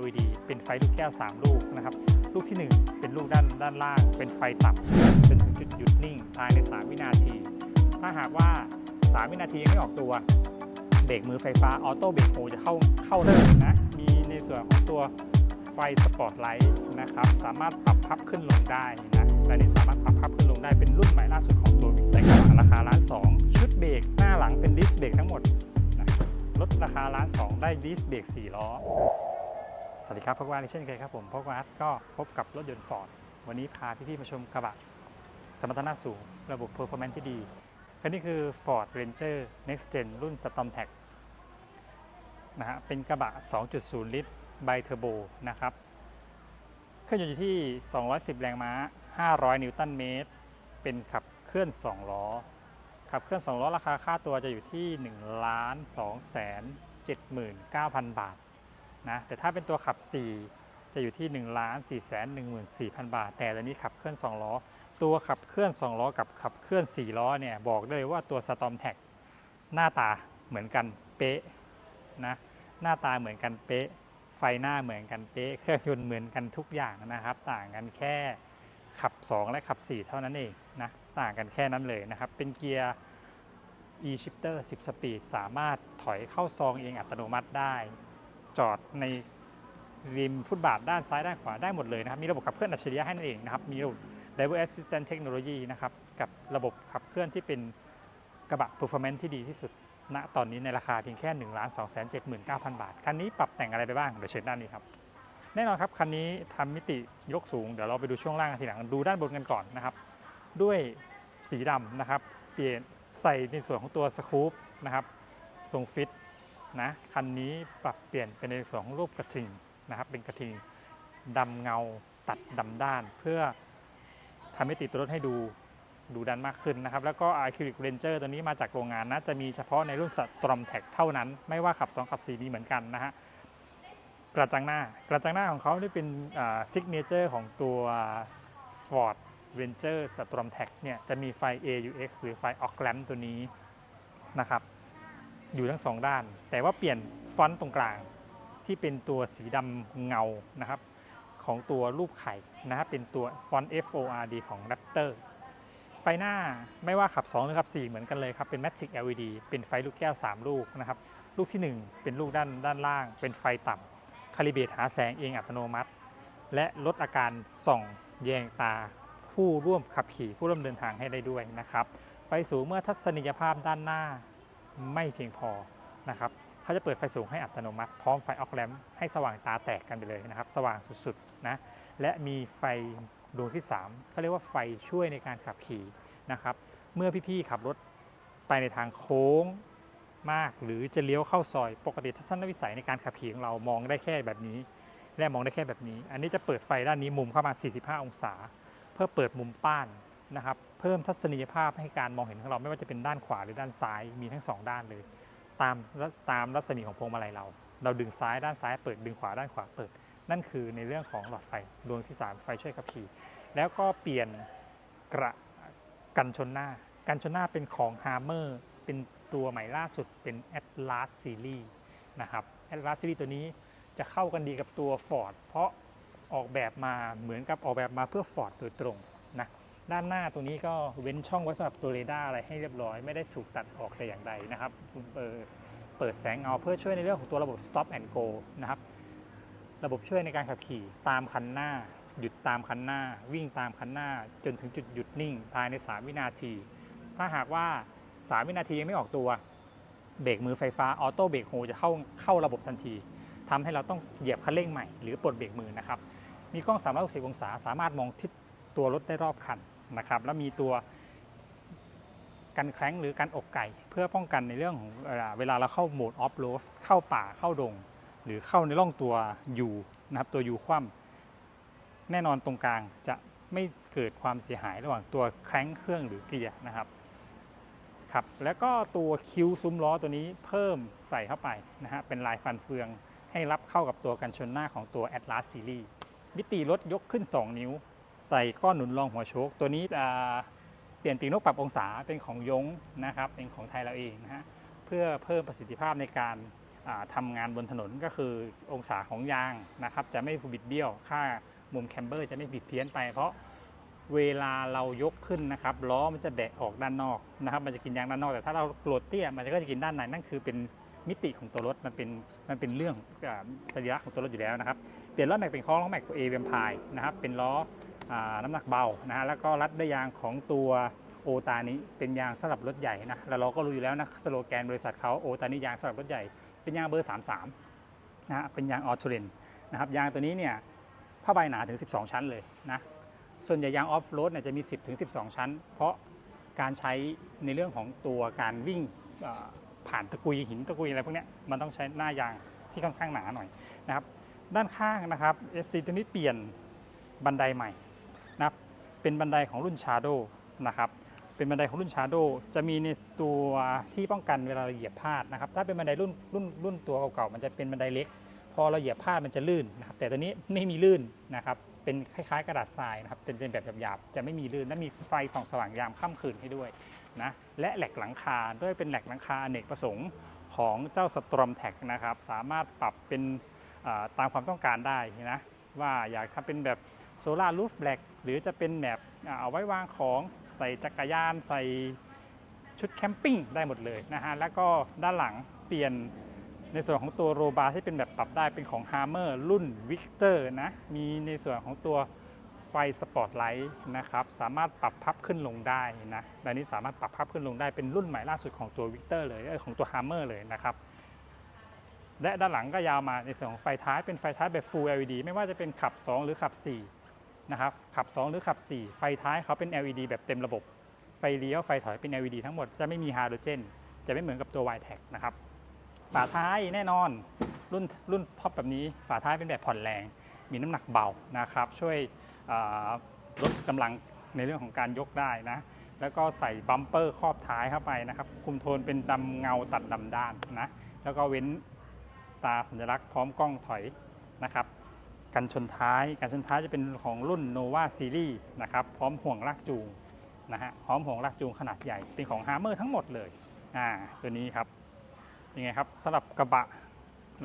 LED เป็นไฟลูกแก้ว 3 ลูกนะครับ ลูกที่ 1 เป็นลูกด้านด้านล่าง เป็นไฟต่ำจนถึงจุดหยุดนิ่งภายใน 3 วินาที ถ้าหากว่า 3 วินาทียังไม่ออกตัวเบรกมือไฟฟ้าออโต้เบรกโฮจะเข้าเข้าเลยนะ มีในส่วนของตัวไฟสปอตไลท์นะครับ สามารถปรับพับขึ้นลงได้นะและนี่สามารถปรับพับขึ้นลงได้เป็นรุ่นใหม่ล่าสุดของตัววิแต่ราคาล้านสองชุดเบรกหน้าหลังเป็นดิสเบรกทั้งหมดลดราคาล้านสองได้ดิสเบรก4ล้อ สวัสดีครับพบกันเช่นเคยครับผมพบกันก็พบกับรถยนต์ฟอร์ดวันนี้พาพี่ๆมาชมกระบะ สมรรถนะสูง ระบบ performance ที่ดีคันนี้คือ Ford Ranger Next Gen รุ่น Storm Tech นะฮะเป็นกระบะ 2.0 ลิตรไบเทอร์โบนะครับเครื่องยนต์อยู่ที่ 210 แรงม้า 500 นิวตันเมตร เป็นขับเคลื่อน 2 ล้อ ขับเคลื่อน 2 ล้อราคาค่าตัวจะอยู่ที่ 1 2 7 9 0 0 0 บาท นะแต่ถ้าเป็นตัวขับ 4 จะอยู่ที่1ล้าน4แสน14,000 บาท แต่ตัวนี้ขับเคลื่อน 2 ล้อ ตัวขับเคลื่อน 2 ล้อ กับขับเคลื่อน 4 ล้อเนี่ยบอกได้เลยว่าตัว Storm t a c หน้าตาเหมือนกันเป๊ะนะหน้าตาเหมือนกันเป๊ะ ไฟหน้าเหมือนกันเป๊ะ เครื่องยนต์เหมือนกันทุกอย่างนะครับ ต่างกันแค่ขับ 2 และขับ 4 เท่านั้นเองนะต่างกันแค่นั้นเลยนะครับเป็นเกียร์ e-shifter 10 สปีด สามารถถอยเข้าซองเองอัตโนมัติได้ จอดในริมฟุตบาทด้านซ้ายด้านขวาได้หมดเลยนะครับ มีระบบขับเคลื่อนอัจฉริยะให้นั่นเองนะครับ มีระบบ Driver Assistant Technology นะครับ กับระบบขับเคลื่อนที่เป็นกระบะ performance ที่ดีที่สุด ณ ตอนนี้ในราคาเพียงแค่1 2 7 9 0 0 0 บาท คันนี้ปรับแต่งอะไรไปบ้าง เดี๋ยวเชิญด้านนี้ครับ แน่นอนครับ คันนี้ทำมิติยกสูง เดี๋ยวเราไปดูช่วงล่างทีหลัง ดูด้านบนกันก่อนนะครับ ด้วยสีดำนะครับ เปลี่ยนใส่ในส่วนของตัวสคูปนะครับ ทรงฟิต นะคันนี้ปรับเปลี่ยนเป็นในส่วนของรูปกระทิงนะครับ เป็นกระทิงดำเงาตัดดำด้าน เพื่อทำให้ติดตัวรถให้ดูดูดันมากขึ้นนะครับ แล้วก็ Acrylic Ranger ตัวนี้มาจากโรงงานนะ จะมีเฉพาะในรุ่น Storm Tech เท่านั้น ไม่ว่าขับ 2 ขับ4มีเหมือนกันนะฮะกระจังหน้ากระจังหน้าของเขานี่เป็นซิกเนเจอร์ของตัว Ford Ranger Storm t e c เนี่ยจะมีไฟ AUX หรือไฟ Arc Lamp ตัวนี้นะครับ อยู่ทั้งสองด้าน แต่ว่าเปลี่ยนฟอนต์ตรงกลางที่เป็นตัวสีดำเงานะครับของตัวรูปไข่นะครับเป็นตัวฟอนต์ FORD ของ Raptor ไฟหน้าไม่ว่าขับ 2 หรือขับ 4 เหมือนกันเลยครับ เป็น Magic LED เป็นไฟลูกแก้ว 3 ลูกนะครับ ลูกที่ 1 เป็นลูกด้านด้านล่าง เป็นไฟต่ำคาลิเบรตหาแสงเองอัตโนมัติ และลดอาการส่องแยงตาผู้ร่วมขับขี่ผู้ร่วมเดินทางให้ได้ด้วยนะครับ ไฟสูงเมื่อทัศนียภาพด้านหน้า ไม่เพียงพอนะครับเขาจะเปิดไฟสูงให้อัตโนมัติ พร้อมไฟออกแลมให้สว่างตาแตกกันไปเลยนะครับ สว่างสุดๆนะและมีไฟดวงที่3เขาเรียกว่าไฟช่วยในการขับขี่นะครับ เมื่อพี่ๆขับรถไปในทางโค้งมาก หรือจะเลี้ยวเข้าซอย ปกติทัศนวิสัยในการขับขี่ของเรามองได้แค่แบบนี้ และมองได้แค่แบบนี้ อันนี้จะเปิดไฟด้านนี้มุมเข้ามา 45 องศา เพื่อเปิดมุมป้าน นะครับเพิ่มทัศนียภาพให้การมองเห็นของเราไม่ว่าจะเป็นด้านขวาหรือด้านซ้ายมีทั้งสองด้านเลย ตามตามรัศมีของพวงมาลัยเรา เราดึงซ้ายด้านซ้ายเปิดดึงขวาด้านขวาเปิด นั่นคือในเรื่องของหลอดไฟดวงที่ 3 ไฟช่วยขับขี่ แล้วก็เปลี่ยนกระกันชนหน้า กันชนหน้าเป็นของ Hammer เป็นตัวใหม่ล่าสุดเป็น Atlas Series นะครับ Atlas Series ตัวนี้จะเข้ากันดีกับตัว Ford เพราะออกแบบมาเหมือนกับออกแบบมาเพื่อ Ford โดยตรงนะ ด้านหน้าตรงนี้ก็เว้นช่องไว้สำหรับตัวเรดาร์อะไรให้เรียบร้อย ไม่ได้ถูกตัดออกแต่อย่างใดนะครับเปิดเปิดแสงเงาเพื่อช่วยในเรื่องของตัวระบบ stop and go นะครับระบบช่วยในการขับขี่ตามคันหน้า หยุดตามคันหน้า วิ่งตามคันหน้า จนถึงจุดหยุดนิ่ง ภายใน 3 วินาที ถ้าหากว่า 3 วินาทียังไม่ออกตัวเบรกมือไฟฟ้าออโต้เบรกโฮจะเข้าเข้าระบบทันทีทำให้เราต้องเหยียบคันเร่งใหม่หรือปลดเบรกมือนะครับมีกล้อง 360 องศาสามารถมองทิศตัวรถได้รอบคัน นะครับแล้วมีตัวกันแคร้งหรือการอกไก่ เพื่อป้องกันในเรื่องของเวลาเราเข้าโหมดออฟโรดเข้าป่าเข้าดง หรือเข้าในร่องตัว U นะครับตัว U คว่ำแน่นอนตรงกลางจะไม่เกิดความเสียหายระหว่างตัวแคร้งเครื่องหรือเกียร์นะครับครับแล้วก็ตัวคิวซุ้มล้อตัวนี้เพิ่มใส่เข้าไปนะฮะเป็นลายฟันเฟืองให้รับเข้ากับตัวกันชนหน้าของตัว Atlas Series มิติรถยกขึ้น 2 นิ้ว ใส่ก้อนหนุนรองหัวโชคตัวนี้อ่าเปลี่ยนปีกนกปรับองศาเป็นของยงนะครับ เป็นของไทยเราเองนะฮะเพื่อเพิ่มประสิทธิภาพในการอ่าทำงานบนถนนก็คือองศาของยางนะครับ จะไม่บิดเบี้ยว ค่ามุมแคมเบอร์จะไม่บิดเพี้ยนไป เพราะเวลาเรายกขึ้นนะครับล้อมันจะแบะออกด้านนอกนะครับ มันจะกินยางด้านนอกแต่ถ้าเราโกรธเตี้ยมันก็จะกินด้านในนั่นคือเป็นมิติของตัวรถมันเป็นมันเป็นเรื่องอ่าสรีระของตัวรถอยู่แล้วนะครับ เปลี่ยนล้อแม็กเป็นข้อล้อแม็กเอเวมพายนะครับเป็นล้อ น้ำหนักเบานะฮะแล้วก็รัดด้วยยางของตัวโอตานี้เป็นยางสำหรับรถใหญ่นะแล้วเราก็รู้อยู่แล้วนะสโลแกนบริษัทเขาโอตานี้ยางสำหรับรถใหญ่เป็นยางเบอร์ 33นะฮะเป็นยางออโตเรนนะครับยางตัวนี้เนี่ยผ้าใบหนาถึง 12 ชั้นเลยนะส่วนใหญ่ยางออฟโรดเนี่ยจะมี 10ถึง12 ชั้น เพราะการใช้ในเรื่องของตัวการวิ่งผ่านตะกุยหินตะกุยอะไรพวกเนี้ยมันต้องใช้หน้ายางที่ค่อนข้างหนาหน่อยนะครับด้านข้างนะครับ SC ตัวนี้เปลี่ยนบันไดใหม่ เป็นบันไดของรุ่น Shadow นะครับเป็นบันไดของรุ่น Shadow จะมีในตัวที่ป้องกันเวลาเราเหยียบพลาดนะครับถ้าเป็นบันไดรุ่นรุ่นรุ่นตัวเก่าๆมันจะเป็นบันไดเล็ก พอเราเหยียบพลาดมันจะลื่นนะครับแต่ตัวนี้ไม่มีลื่นนะครับเป็นคล้ายๆ กระดาษทรายนะครับเป็นเป็นแบบหยาบๆจะไม่มีลื่นและมีไฟส่องสว่างยามค่ำคืนให้ด้วยนะและแหลกหลังคาด้วยเป็นแหลกหลังคาอเนกประสงค์ของเจ้าสตรอมแท็กนะครับสามารถปรับเป็นตามความต้องการได้นะว่าอยากทำเป็นแบบโซลารูฟแบล็ก รือจะเป็นแบบเอาไว้วางของใส่จักรยานใส่ชุดแคมปิ้งได้หมดเลยนะฮะแล้วก็ด้านหลังเปลี่ยนในส่วนของตัวโรบาร์ที่เป็นแบบปรับได้เป็นของ Hammer รุ่น Victor นะมีในส่วนของตัวไฟสปอตไลท์นะครับสามารถปรับพับขึ้นลงได้นะและนี้สามารถปรับพับขึ้นลงได้เป็นรุ่นใหม่ล่าสุดของตัว Victor เลยเอ้ยของตัว Hammer เลยนะครับและด้านหลังก็ยาวมาในส่วนของไฟท้ายเป็นไฟท้ายแบบ Full LED ไม่ว่าจะเป็นขับ 2 หรือขับ 4 นะครับขับ 2 หรือขับ 4 ไฟท้ายเขาเป็น LED แบบเต็มระบบ ไฟเลี้ยวไฟถอยเป็น LED ทั้งหมดจะไม่มีไฮโดรเจนจะไม่เหมือนกับตัว y t e c นะครับฝาท้ายแน่นอนรุ่นรุ่นท็อปแบบนี้ ฝาท้ายเป็นแบบผ่อนแรง มีน้ำหนักเบานะครับ ช่วยลดกำลังในเรื่องของการยกได้นะ แล้วก็ใส่บัมเปอร์ครอบท้ายเข้าไปนะครับ คุมโทนเป็นดำเงาตัดดำด้านนะ แล้วก็เว้นตาสัญลักษณ์พร้อมกล้องถอยนะครับ กันชนท้ายกันชนท้ายจะเป็นของรุ่น Nova Series นะครับพร้อมห่วงลากจูงนะฮะพร้อมห่วงลากจูงขนาดใหญ่เป็นของ Hammer ทั้งหมดเลยอ่าตัวนี้ครับยังไงครับสำหรับกระบะ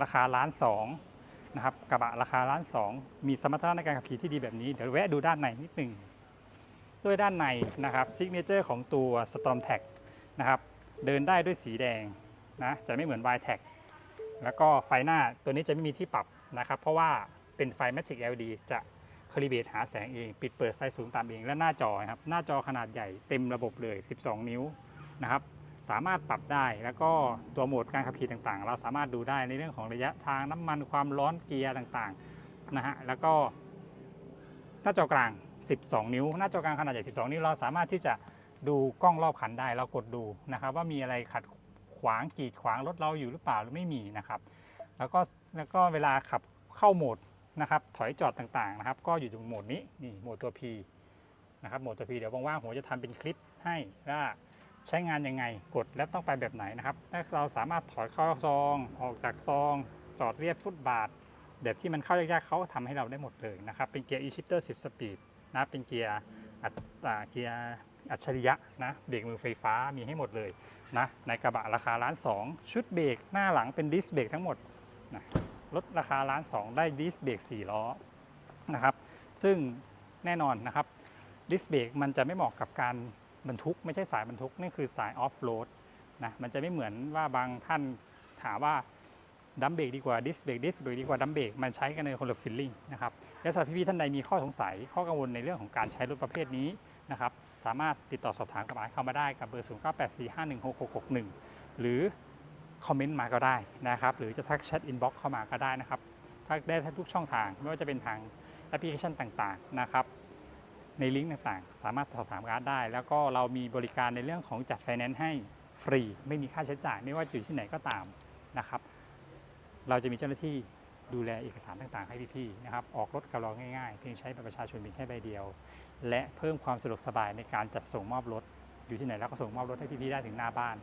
ราคาล้านสองนะครับกระบะราคาล้านสองมีสมรรถนะในการขับขี่ที่ดีแบบนี้ เดี๋ยวแวะดูด้านในนิดหนึ่งด้วยด้านในนะครับซิกเนเจอร์ของตัว Storm Tag นะครับเดินได้ด้วยสีแดงนะจะไม่เหมือน Y Tag แล้วก็ไฟหน้าตัวนี้จะไม่มีที่ปรับนะครับ เพราะว่า เป็นไฟ Magic LED จะคลิเบตหาแสงเอง ปิดเปิดไฟสูงตามเอง และหน้าจอครับ หน้าจอขนาดใหญ่เต็มระบบเลย 12 นิ้วนะครับ สามารถปรับได้ แล้วก็ตัวโหมดการขับขี่ต่างๆ เราสามารถดูได้ในเรื่องของระยะทางน้ำมันความร้อนเกียร์ต่างๆนะฮะ แล้วก็หน้าจอกลาง 12 นิ้ว หน้าจอกลางขนาดใหญ่ 12 นิ้ว เราสามารถที่จะดูกล้องรอบคันได้ เรากดดูนะครับว่ามีอะไรขัดขวางกีดขวางรถเราอยู่หรือเปล่าหรือไม่มีนะครับ แล้วก็แล้วก็เวลาขับเข้าโหมด นะครับถอยจอดต่างๆนะครับ ก็อยู่ตรงโหมดนี้นี่โหมดตัว P นะครับโหมดตัว P เดี๋ยวว่างๆผมจะทำเป็นคลิปให้ว่าใช้งานยังไงกดแล้วต้องไปแบบไหนนะครับถ้าเราสามารถถอยเข้าซองออกจากซอง จอดเรียบฟุตบาทแบบที่มันเข้ายากๆเขาทำให้เราได้หมดเลยนะครับ เป็นเกียร์ e-shifter 10 สปีดนะเป็นเกียร์อัตอ่าเกียร์อัจฉริยะนะเบรกมือไฟฟ้ามีให้หมดเลยนะในกระบะราคาล้านสองชุดเบรกหน้าหลังเป็นดิสเบรกทั้งหมดนะ รถราคาล้านสองได้ดิสเบรก4ล้อนะครับซึ่งแน่นอนนะครับดิสเบรกมันจะไม่เหมาะกับการบรรทุก ไม่ใช่สายบรรทุก นี่คือสายออฟโรดนะมันจะไม่เหมือนว่าบางท่านถามว่าดัมเบรกดีกว่าดิสเบรกดิสเบรกดีกว่าดัมเบรกมันใช้กันในคนละฟิลลิ่งนะครับและสำหรับพี่ๆท่านใดมีข้อสงสัย ข้อกังวลในเรื่องของการใช้รถประเภทนี้นะครับสามารถติดต่อสอบถามกับอาร์ตเข้ามาได้กับเบอร์ 0 9 8 4 5 1 6 6 6 1 หรือ คอมเมนต์มาก็ได้นะครับหรือจะทักแชทอินบ็อกซ์เข้ามาก็ได้นะครับทักได้ทุกช่องทางไม่ว่าจะเป็นทางแอปพลิเคชันต่างๆนะครับในลิงก์ต่างๆ สามารถสอบถามอาร์ตได้ แล้วก็เรามีบริการในเรื่องของจัดไฟแนนซ์ให้ฟรี ไม่มีค่าใช้จ่าย ไม่ว่าอยู่ที่ไหนก็ตามนะครับ เราจะมีเจ้าหน้าที่ดูแลเอกสารต่างๆ ให้พี่ๆนะครับ ออกรถกับเราง่ายๆ เพียงใช้บัตรประชาชนเพียงแค่ใบเดียว และเพิ่มความสะดวกสบายในการจัดส่งมอบรถ อยู่ที่ไหนแล้วก็ส่งมอบรถให้พี่ๆได้ถึงหน้าบ้าน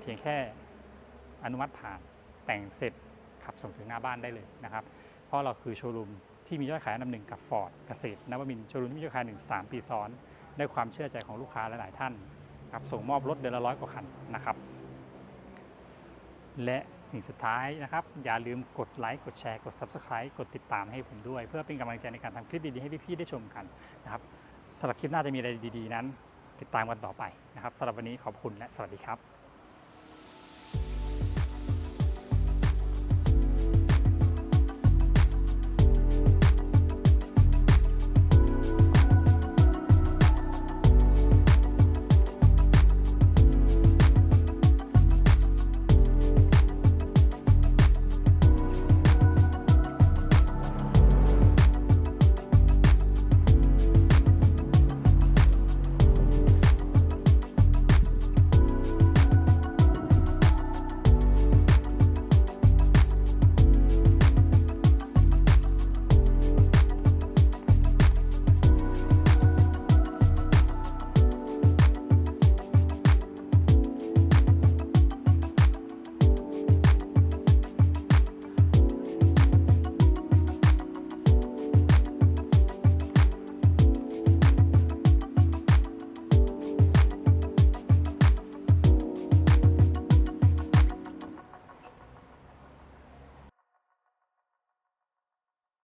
เพียงแค่ อนุมัติผ่านแต่งเสร็จขับส่งถึงหน้าบ้านได้เลยนะครับเพราะเราคือโชว์รูมที่มียอดขายอันดับหนึ่งกับฟอร์ดเกษตรนวมินโชว์รูมที่มียอดขายหนึ่งสามปีซ้อนได้ความเชื่อใจของลูกค้าหลายๆท่านครับส่งมอบรถเดือนละร้อยกว่าคันนะครับและสิ่งสุดท้ายนะครับ อย่าลืมกดไลค์กดแชร์กด Subscribe กดติดตามให้ผมด้วย เพื่อเป็นกำลังใจในการทำคลิปดี ๆ ให้พี่ๆได้ชมกันนะครับสำหรับคลิปหน้าจะมีอะไรดี ๆ นั้น ติดตามกันต่อไปนะครับสำหรับวันนี้ขอบคุณและสวัสดีครับ